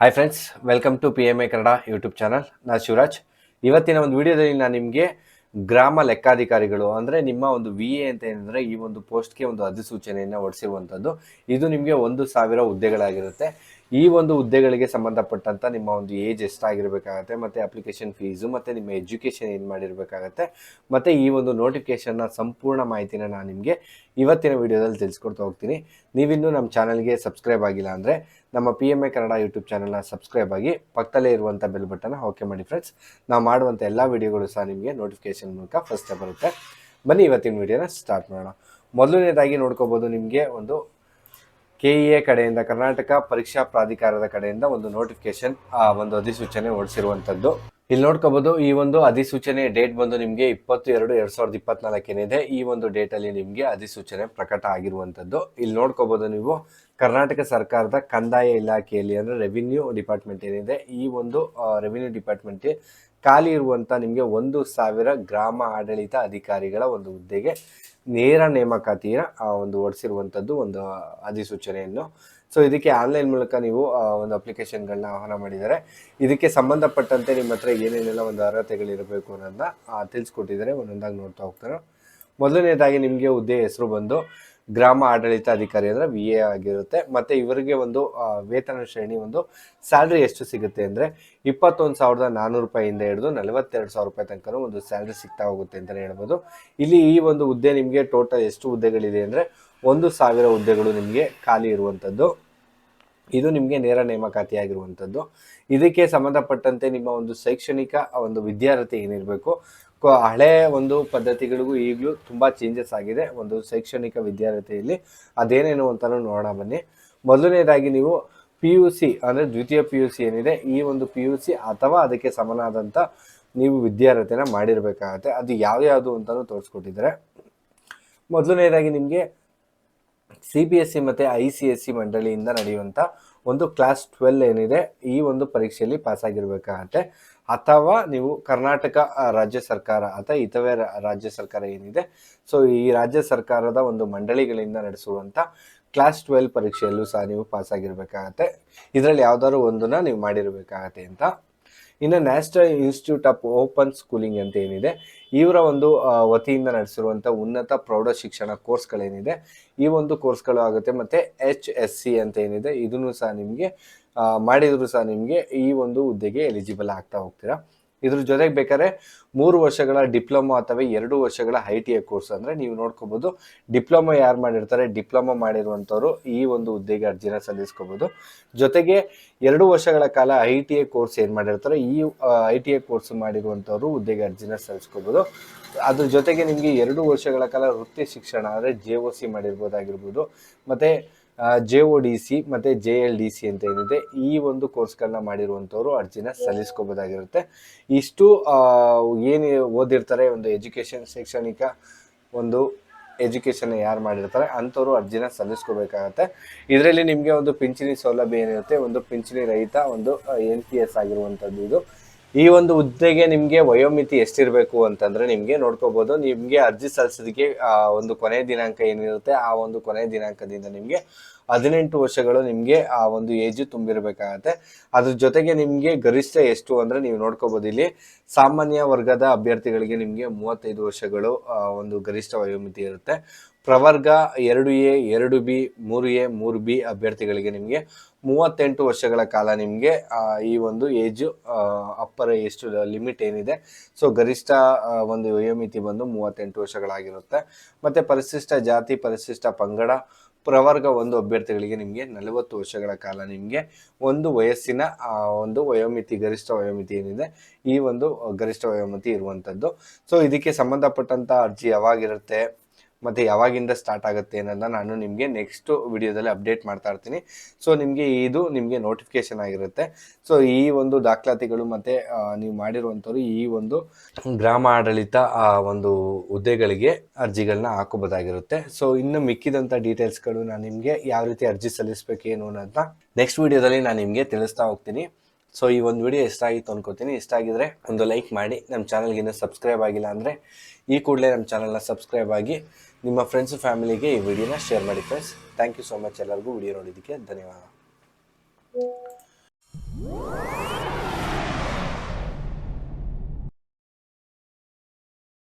Hi friends welcome to P M A Kannada YouTube channel ನಾನು ಶಿವರಾಜ್. ಇವತ್ತಿನ ಒಂದು ವಿಡಿಯೋದಲ್ಲಿ ನಾನು ನಿಮಗೆ ಗ್ರಾಮ ಲೆಕ್ಕಾಧಿಕಾರಿಗಳು, ಅಂದರೆ ನಿಮ್ಮ ಒಂದು ವಿ ಎ ಅಂತ ಏನಂದರೆ ಈ ಒಂದು ಪೋಸ್ಟ್ಗೆ ಒಂದು ಅಧಿಸೂಚನೆಯನ್ನು ಹೊಡೆಸಿರುವಂಥದ್ದು. ಇದು ನಿಮಗೆ ಒಂದು ಸಾವಿರ ಹುದ್ದೆಗಳಾಗಿರುತ್ತೆ. ಈ ಒಂದು ಹುದ್ದೆಗಳಿಗೆ ಸಂಬಂಧಪಟ್ಟಂಥ ನಿಮ್ಮ ಒಂದು ಏಜ್ ಎಷ್ಟಾಗಿರಬೇಕಾಗತ್ತೆ, ಮತ್ತು ಅಪ್ಲಿಕೇಶನ್ ಫೀಸು ಮತ್ತು ನಿಮ್ಮ ಎಜುಕೇಷನ್ ಏನು ಮಾಡಿರಬೇಕಾಗತ್ತೆ, ಮತ್ತು ಈ ಒಂದು ನೋಟಿಫಿಕೇಷನ್ನ ಸಂಪೂರ್ಣ ಮಾಹಿತಿನ ನಾನು ನಿಮಗೆ ಇವತ್ತಿನ ವಿಡಿಯೋದಲ್ಲಿ ತಿಳಿಸ್ಕೊಡ್ತಾ ಹೋಗ್ತೀನಿ. ನೀವಿನ್ನೂ ನಮ್ಮ ಚಾನಲ್ಗೆ ಸಬ್ಸ್ಕ್ರೈಬ್ ಆಗಿಲ್ಲ ಅಂದರೆ ನಮ್ಮ P M A Kannada YouTube ಚಾನಲ್ನ ಸಬ್ಸ್ಕ್ರೈಬ್ ಆಗಿ ಪಕ್ಕದಲ್ಲೇ ಇರುವಂಥ ಬೆಲ್ ಬಟನ್ ಓಕೆ ಮಾಡಿ ಫ್ರೆಂಡ್ಸ್ ನಾವು ಮಾಡುವಂಥ ಎಲ್ಲ ವಿಡಿಯೋಗಳು ಸಹ ನಿಮಗೆ ನೋಟಿಫಿಕೇಶನ್ ಮೂಲಕ ಫಸ್ಟೇ ಬರುತ್ತೆ. ಬನ್ನಿ ಇವತ್ತಿನ ವಿಡಿಯೋನ ಸ್ಟಾರ್ಟ್ ಮಾಡೋಣ. ಮೊದಲನೇದಾಗಿ ನೋಡ್ಕೋಬೋದು ನಿಮಗೆ ಒಂದು ಕೆ ಇ ಎ ಕಡೆಯಿಂದ ಕರ್ನಾಟಕ ಪರೀಕ್ಷಾ ಪ್ರಾಧಿಕಾರದ ಕಡೆಯಿಂದ ಒಂದು ನೋಟಿಫಿಕೇಶನ್ ಒಂದು ಅಧಿಸೂಚನೆ ಹೊರಡಿಸಿರುವಂಥದ್ದು ಇಲ್ಲಿ ನೋಡ್ಕೋಬಹುದು ಈ ಒಂದು ಅಧಿಸೂಚನೆ ಡೇಟ್ ಬಂದು ನಿಮಗೆ ಇಪ್ಪತ್ತು ಎರಡು ಎರಡ್ ಸಾವಿರದ ಇಪ್ಪತ್ನಾಲ್ಕೇನಿದೆ. ಈ ಒಂದು ಡೇಟ್ ಅಲ್ಲಿ ನಿಮಗೆ ಅಧಿಸೂಚನೆ ಪ್ರಕಟ ಆಗಿರುವಂತದ್ದು ಇಲ್ಲಿ ನೋಡ್ಕೋಬಹುದು ನೀವು, ಕರ್ನಾಟಕ ಸರ್ಕಾರದ ಕಂದಾಯ ಇಲಾಖೆಯಲ್ಲಿ ಅಂದ್ರೆ ರೆವಿನ್ಯೂ ಡಿಪಾರ್ಟ್ಮೆಂಟ್ ಏನಿದೆ, ಈ ಒಂದು ರೆವಿನ್ಯೂ ಡಿಪಾರ್ಟ್ಮೆಂಟ್ ಖಾಲಿ ಇರುವಂತ ನಿಮಗೆ ಒಂದು ಸಾವಿರ ಗ್ರಾಮ ಆಡಳಿತ ಅಧಿಕಾರಿಗಳ ಒಂದು ಹುದ್ದೆಗೆ ನೇರ ನೇಮಕಾತಿಯ ಒಂದು ಹೊರಡಿಸಿರುವಂಥದ್ದು ಒಂದು ಅಧಿಸೂಚನೆಯನ್ನು. ಸೊ ಇದಕ್ಕೆ ಆನ್ಲೈನ್ ಮೂಲಕ ನೀವು ಒಂದು ಅಪ್ಲಿಕೇಶನ್ಗಳನ್ನ ಆಹ್ವಾನ ಮಾಡಿದ್ದಾರೆ. ಇದಕ್ಕೆ ಸಂಬಂಧಪಟ್ಟಂತೆ ನಿಮ್ಮ ಹತ್ರ ಏನೇನೆಲ್ಲ ಒಂದು ಅರ್ಹತೆಗಳಿರಬೇಕು ಅನ್ನೋದನ್ನ ತಿಳಿಸ್ಕೊಟ್ಟಿದ್ದಾರೆ. ಒಂದೊಂದಾಗಿ ನೋಡ್ತಾ ಹೋಗ್ತಾರೆ. ಮೊದಲನೇದಾಗಿ ನಿಮಗೆ ಹುದ್ದೆ ಹೆಸರು ಬಂದು ಗ್ರಾಮ ಆಡಳಿತ ಅಧಿಕಾರಿ ಅಂದರೆ ವಿ ಎ ಆಗಿರುತ್ತೆ. ಮತ್ತು ಇವರಿಗೆ ಒಂದು ವೇತನ ಶ್ರೇಣಿ ಒಂದು ಸ್ಯಾಲ್ರಿ ಎಷ್ಟು ಸಿಗುತ್ತೆ ಅಂದರೆ ಇಪ್ಪತ್ತೊಂದು ಸಾವಿರದ ನಾನ್ನೂರು ರೂಪಾಯಿಂದ ಹಿಡಿದು ನಲವತ್ತೆರಡು ಸಾವಿರ ರೂಪಾಯಿ ತನಕ ಒಂದು ಸ್ಯಾಲ್ರಿ ಸಿಗ್ತಾ ಹೋಗುತ್ತೆ ಅಂತಲೇ ಹೇಳ್ಬೋದು. ಇಲ್ಲಿ ಈ ಒಂದು ಹುದ್ದೆ ನಿಮಗೆ ಟೋಟಲ್ ಎಷ್ಟು ಹುದ್ದೆಗಳಿದೆ ಅಂದರೆ ಒಂದು ಸಾವಿರ ಹುದ್ದೆಗಳು ನಿಮಗೆ ಖಾಲಿ ಇರುವಂಥದ್ದು. ಇದು ನಿಮಗೆ ನೇರ ನೇಮಕಾತಿಯಾಗಿರುವಂಥದ್ದು. ಇದಕ್ಕೆ ಸಂಬಂಧಪಟ್ಟಂತೆ ನಿಮ್ಮ ಒಂದು ಶೈಕ್ಷಣಿಕ ಒಂದು ವಿದ್ಯಾರ್ಥಿ ಏನಿರಬೇಕು ಹಳೆ ಒಂದು ಪದ್ಧತಿಗಳಿಗೂ ಈಗಲೂ ತುಂಬ ಚೇಂಜಸ್ ಆಗಿದೆ ಒಂದು ಶೈಕ್ಷಣಿಕ ವಿದ್ಯಾರ್ಥಿಯಲ್ಲಿ ಅದೇನೇನು ಅಂತಲೂ ನೋಡೋಣ ಬನ್ನಿ. ಮೊದಲನೇದಾಗಿ ನೀವು ಪಿ ಯು ಸಿ ಅಂದರೆ ದ್ವಿತೀಯ ಪಿ ಯು ಸಿ ಏನಿದೆ, ಈ ಒಂದು ಪಿ ಯು ಸಿ ಅಥವಾ ಅದಕ್ಕೆ ಸಮನಾದಂಥ ನೀವು ವಿದ್ಯಾರ್ಹತೆನ ಮಾಡಿರಬೇಕಾಗತ್ತೆ. ಅದು ಯಾವ್ಯಾವುದು ಅಂತಲೂ ತೋರಿಸ್ಕೊಟ್ಟಿದ್ದಾರೆ. ಮೊದಲನೇದಾಗಿ ನಿಮಗೆ ಸಿ ಬಿ ಎಸ್ ಸಿ ಮತ್ತು ಐ ಸಿ ಎಸ್ ಸಿ ಮಂಡಳಿಯಿಂದ ನಡೆಯುವಂಥ ಒಂದು ಕ್ಲಾಸ್ ಟ್ವೆಲ್ ಏನಿದೆ, ಈ ಒಂದು ಪರೀಕ್ಷೆಯಲ್ಲಿ ಪಾಸ್ ಆಗಿರಬೇಕಾಗತ್ತೆ. ಅಥವಾ ನೀವು ಕರ್ನಾಟಕ ರಾಜ್ಯ ಸರ್ಕಾರ ಅಥವಾ ಇತವೇ ರಾಜ್ಯ ಸರ್ಕಾರ ಏನಿದೆ, ಸೊ ಈ ರಾಜ್ಯ ಸರ್ಕಾರದ ಒಂದು ಮಂಡಳಿಗಳಿಂದ ನಡೆಸುವಂಥ ಕ್ಲಾಸ್ ಟ್ವೆಲ್ ಪರೀಕ್ಷೆಯಲ್ಲೂ ಸಹ ನೀವು ಪಾಸ್ ಆಗಿರಬೇಕಾಗತ್ತೆ. ಇದರಲ್ಲಿ ಯಾವ್ದಾದ್ರು ಒಂದನ್ನು ನೀವು ಮಾಡಿರಬೇಕಾಗತ್ತೆ ಅಂತ ಇನ್ನು national institute of open schooling ಅಂತ ಏನಿದೆ, ಇವರ ಒಂದು ವತಿಯಿಂದ ನಡೆಸಿರುವಂಥ ಉನ್ನತ ಪ್ರೌಢ ಶಿಕ್ಷಣ ಕೋರ್ಸ್ಗಳೇನಿದೆ, ಈ ಒಂದು ಕೋರ್ಸ್ಗಳು ಆಗುತ್ತೆ. ಮತ್ತು ಎಚ್ ಎಸ್ ಸಿ ಅಂತ ಏನಿದೆ, ಇದನ್ನು ಸಹ ನಿಮಗೆ ಮಾಡಿದರೂ ಸಹ ನಿಮಗೆ ಈ ಒಂದು ಹುದ್ದೆಗೆ ಎಲಿಜಿಬಲ್ ಆಗ್ತಾ ಹೋಗ್ತೀರಾ. ಇದ್ರ ಜೊತೆಗೆ ಬೇಕಾದ್ರೆ ಮೂರು ವರ್ಷಗಳ ಡಿಪ್ಲೊಮಾ ಅಥವಾ ಎರಡು ವರ್ಷಗಳ ಐ ಟಿ ಐ ಕೋರ್ಸ್ ಅಂದರೆ ನೀವು ನೋಡ್ಕೋಬೋದು. ಡಿಪ್ಲೊಮಾ ಯಾರು ಮಾಡಿರ್ತಾರೆ? ಡಿಪ್ಲೊಮಾ ಮಾಡಿರುವಂಥವ್ರು ಈ ಒಂದು ಹುದ್ದೆಗೆ ಅರ್ಜಿನ ಸಲ್ಲಿಸ್ಕೋಬೋದು. ಜೊತೆಗೆ ಎರಡು ವರ್ಷಗಳ ಕಾಲ ಐ ಟಿ ಐ ಕೋರ್ಸ್ ಏನು ಮಾಡಿರ್ತಾರೆ? ಈ ಐ ಟಿ ಐ ಕೋರ್ಸ್ ಮಾಡಿರುವಂಥವ್ರು ಹುದ್ದೆಗೆ ಅರ್ಜಿನ ಸಲ್ಲಿಸ್ಕೋಬೋದು. ಅದ್ರ ಜೊತೆಗೆ ನಿಮಗೆ ಎರಡು ವರ್ಷಗಳ ಕಾಲ ವೃತ್ತಿ ಶಿಕ್ಷಣ ಅಂದರೆ ಜೆ ಒ ಸಿ ಮಾಡಿರ್ಬೋದಾಗಿರ್ಬೋದು. ಮತ್ತು ಜೆ ಒ ಡಿ ಸಿ ಮತ್ತು ಜೆ ಎಲ್ ಡಿ ಸಿ ಅಂತ ಏನಿದೆ ಈ ಒಂದು ಕೋರ್ಸ್ಗಳನ್ನ ಮಾಡಿರುವಂಥವ್ರು ಅರ್ಜಿನ ಸಲ್ಲಿಸ್ಕೋಬೋದಾಗಿರುತ್ತೆ. ಇಷ್ಟು ಏನು ಓದಿರ್ತಾರೆ ಒಂದು ಎಜುಕೇಷನ್ ಶೈಕ್ಷಣಿಕ ಒಂದು ಎಜುಕೇಷನ್ ಯಾರು ಮಾಡಿರ್ತಾರೆ ಅಂಥವ್ರು ಅರ್ಜಿನ ಸಲ್ಲಿಸ್ಕೋಬೇಕಾಗತ್ತೆ. ಇದರಲ್ಲಿ ನಿಮಗೆ ಒಂದು ಪಿಂಚಣಿ ಸೌಲಭ್ಯ ಏನಿರುತ್ತೆ ಒಂದು ಪಿಂಚಣಿ ರಹಿತ ಒಂದು ಎನ್ ಪಿ ಎಸ್ ಆಗಿರುವಂಥದ್ದು ಇದು. ಈ ಒಂದು ಹುದ್ದೆಗೆ ನಿಮಗೆ ವಯೋಮಿತಿ ಎಷ್ಟಿರಬೇಕು ಅಂತಂದ್ರೆ ನಿಮಗೆ ನೋಡ್ಕೋಬಹುದು ನಿಮಗೆ ಅರ್ಜಿ ಸಲ್ಲಿಸೋದಕ್ಕೆ ಒಂದು ಕೊನೆಯ ದಿನಾಂಕ ಏನಿರುತ್ತೆ, ಆ ಒಂದು ಕೊನೆಯ ದಿನಾಂಕದಿಂದ ನಿಮಗೆ ಹದಿನೆಂಟು ವರ್ಷಗಳು ನಿಮಗೆ ಆ ಒಂದು ಏಜು ತುಂಬಿರಬೇಕಾಗತ್ತೆ. ಅದ್ರ ಜೊತೆಗೆ ನಿಮಗೆ ಗರಿಷ್ಠ ಎಷ್ಟು ಅಂದ್ರೆ ನೀವು ನೋಡ್ಕೋಬಹುದು ಇಲ್ಲಿ ಸಾಮಾನ್ಯ ವರ್ಗದ ಅಭ್ಯರ್ಥಿಗಳಿಗೆ ನಿಮಗೆ ಮೂವತ್ತೈದು ವರ್ಷಗಳು ಒಂದು ಗರಿಷ್ಠ ವಯೋಮಿತಿ ಇರುತ್ತೆ. ಪ್ರವರ್ಗ ಎರಡು ಎ, ಎರಡು ಬಿ, ಮೂರು ಎ, ಮೂರು ಬಿ ಅಭ್ಯರ್ಥಿಗಳಿಗೆ ನಿಮಗೆ ಮೂವತ್ತೆಂಟು ವರ್ಷಗಳ ಕಾಲ ನಿಮಗೆ ಈ ಒಂದು ಏಜು ಅಪ್ಪರ ಎಷ್ಟು ಲಿಮಿಟ್ ಏನಿದೆ. ಸೊ ಗರಿಷ್ಠ ಒಂದು ವಯೋಮಿತಿ ಬಂದು ಮೂವತ್ತೆಂಟು ವರ್ಷಗಳಾಗಿರುತ್ತೆ. ಮತ್ತು ಪರಿಶಿಷ್ಟ ಜಾತಿ, ಪರಿಶಿಷ್ಟ ಪಂಗಡ ಪ್ರವರ್ಗ ಒಂದು ಅಭ್ಯರ್ಥಿಗಳಿಗೆ ನಿಮಗೆ ನಲವತ್ತು ವರ್ಷಗಳ ಕಾಲ ನಿಮಗೆ ಒಂದು ವಯಸ್ಸಿನ ಒಂದು ವಯೋಮಿತಿ, ಗರಿಷ್ಠ ವಯೋಮಿತಿ ಏನಿದೆ, ಈ ಒಂದು ಗರಿಷ್ಠ ವಯೋಮಿತಿ ಇರುವಂಥದ್ದು ಸೊ ಇದಕ್ಕೆ ಸಂಬಂಧಪಟ್ಟಂಥ ಅರ್ಜಿ ಯಾವಾಗಿರುತ್ತೆ? ಮತ್ತು ಯಾವಾಗಿಂದ ಸ್ಟಾರ್ಟ್ ಆಗುತ್ತೆ ಅನ್ನೋದನ್ನ ನಾನು ನಿಮಗೆ ನೆಕ್ಸ್ಟ್ ವಿಡಿಯೋದಲ್ಲಿ ಅಪ್ಡೇಟ್ ಮಾಡ್ತಾ ಇರ್ತೀನಿ. ಸೊ ನಿಮಗೆ ಇದು ನಿಮಗೆ ನೋಟಿಫಿಕೇಶನ್ ಆಗಿರುತ್ತೆ. ಸೊ ಈ ಒಂದು ದಾಖಲಾತಿಗಳು ಮತ್ತು ನೀವು ಮಾಡಿರುವಂಥವ್ರು ಈ ಒಂದು ಗ್ರಾಮ ಆಡಳಿತ ಆ, ಒಂದು ಹುದ್ದೆಗಳಿಗೆ ಅರ್ಜಿಗಳನ್ನ ಹಾಕೋಬೋದಾಗಿರುತ್ತೆ ಸೊ ಇನ್ನು ಮಿಕ್ಕಿದಂಥ ಡೀಟೇಲ್ಸ್ಗಳು ನಾನು ನಿಮಗೆ ಯಾವ ರೀತಿ ಅರ್ಜಿ ಸಲ್ಲಿಸಬೇಕೇನು ಅನ್ನೋದನ್ನ ನೆಕ್ಸ್ಟ್ ವಿಡಿಯೋದಲ್ಲಿ ನಾನು ನಿಮಗೆ ತಿಳಿಸ್ತಾ ಹೋಗ್ತೀನಿ. ಸೊ, ಈ ಒಂದು ವಿಡಿಯೋ ಇಷ್ಟ ಆಗಿತ್ತು ಅನ್ಕೋತೀನಿ. ಇಷ್ಟ ಆಗಿದ್ರೆ ಒಂದು ಲೈಕ್ ಮಾಡಿ. ನಮ್ಮ ಚಾನಲ್ಗೆ ಇನ್ನೂ ಸಬ್ಸ್ಕ್ರೈಬ್ ಆಗಿಲ್ಲ ಅಂದರೆ ಈ ಕೂಡಲೇ ನಮ್ಮ ಚಾನಲ್ನ ಸಬ್ಸ್ಕ್ರೈಬ್ ಆಗಿ ನಿಮ್ಮ ಫ್ರೆಂಡ್ಸ್ ಫ್ಯಾಮಿಲಿಗೆ ಈ ವಿಡಿಯೋನ ಶೇರ್ ಮಾಡಿ friends thank you so much ಎಲ್ಲರಿಗೂ ವಿಡಿಯೋ ನೋಡಿದ್ದಕ್ಕೆ ಧನ್ಯವಾದ.